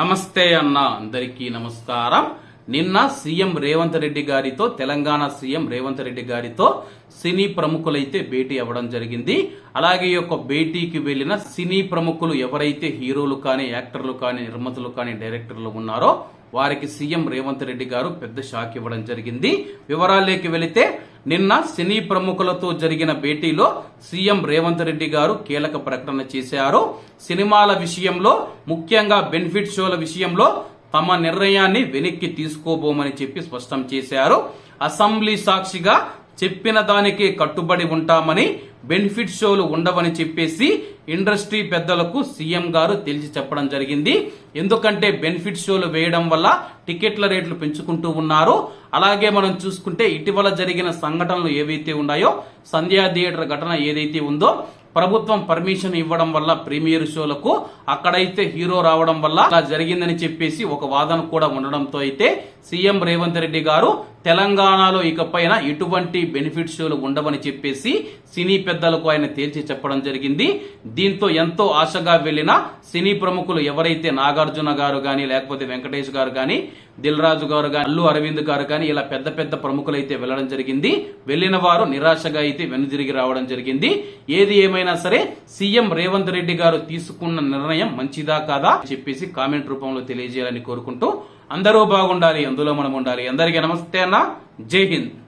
నమస్తే అన్న అందరికీ నమస్కారం. నిన్న సీఎం రేవంత్ రెడ్డి గారితో తెలంగాణ సీఎం రేవంత్ రెడ్డి గారితో సినీ ప్రముఖులైతే భేటీ అవ్వడం జరిగింది. అలాగే ఈ యొక్క భేటీకి వెళ్ళిన సినీ ప్రముఖులు ఎవరైతే హీరోలు కానీ యాక్టర్లు కానీ నిర్మాతలు కానీ డైరెక్టర్లు ఉన్నారో వారికి సీఎం రేవంత్ రెడ్డి గారు పెద్ద షాక్ ఇవ్వడం జరిగింది. వివరాల్లోకి వెళితే నిన్న సినీ ప్రముఖులతో జరిగిన భేటీలో సీఎం రేవంత్ రెడ్డి గారు కీలక ప్రకటన చేశారు. సినిమాల విషయంలో ముఖ్యంగా బెనిఫిట్ షోల విషయంలో తమ నిర్ణయాన్ని వెనక్కి తీసుకోబోమని చెప్పి స్పష్టం చేశారు. అసెంబ్లీ సాక్షిగా చెప్పిన దానికి కట్టుబడి ఉంటామని బెనిఫిట్ షోలు ఉండవని చెప్పేసి ఇండస్ట్రీ పెద్దలకు సీఎం గారు తెలిసి చెప్పడం జరిగింది. ఎందుకంటే బెనిఫిట్ షోలు వేయడం వల్ల టికెట్ల రేట్లు పెంచుకుంటూ ఉన్నారు. అలాగే మనం చూసుకుంటే ఇటీవల జరిగిన సంఘటనలు ఏవైతే ఉన్నాయో సంధ్యా థియేటర్ ఘటన ఏదైతే ఉందో ప్రభుత్వం పర్మిషన్ ఇవ్వడం వల్ల ప్రీమియర్ షోలకు అక్కడైతే హీరో రావడం వల్ల అలా జరిగిందని చెప్పేసి ఒక వాదన కూడా ఉండడంతో అయితే సీఎం రేవంత్ రెడ్డి గారు తెలంగాణలో ఇకపైన ఎటువంటి బెనిఫిట్ షోలు ఉండవని చెప్పేసి సినీ పెద్దలకు ఆయన తేల్చి చెప్పడం జరిగింది. దీంతో ఎంతో ఆశగా వెళ్ళిన సినీ ప్రముఖులు ఎవరైతే నాగార్జున గారు గాని లేకపోతే వెంకటేష్ గారు గాని దిల్ రాజు గారు గాని అల్లు అరవింద్ గారు గాని ఇలా పెద్ద పెద్ద ప్రముఖులు అయితే వెళ్ళడం జరిగింది. వెళ్ళిన వారు నిరాశగా అయితే వెనుదిరిగి రావడం జరిగింది. ఏది ఏమైనా సరే సీఎం రేవంత్ రెడ్డి గారు తీసుకున్న నిర్ణయం మంచిదా కాదా అని చెప్పేసి కామెంట్ రూపంలో తెలియజేయాలని కోరుకుంటూ అందరూ బాగుండాలి అందులో మనం ఉండాలి. అందరికీ నమస్తే అన్న. जय हिंद।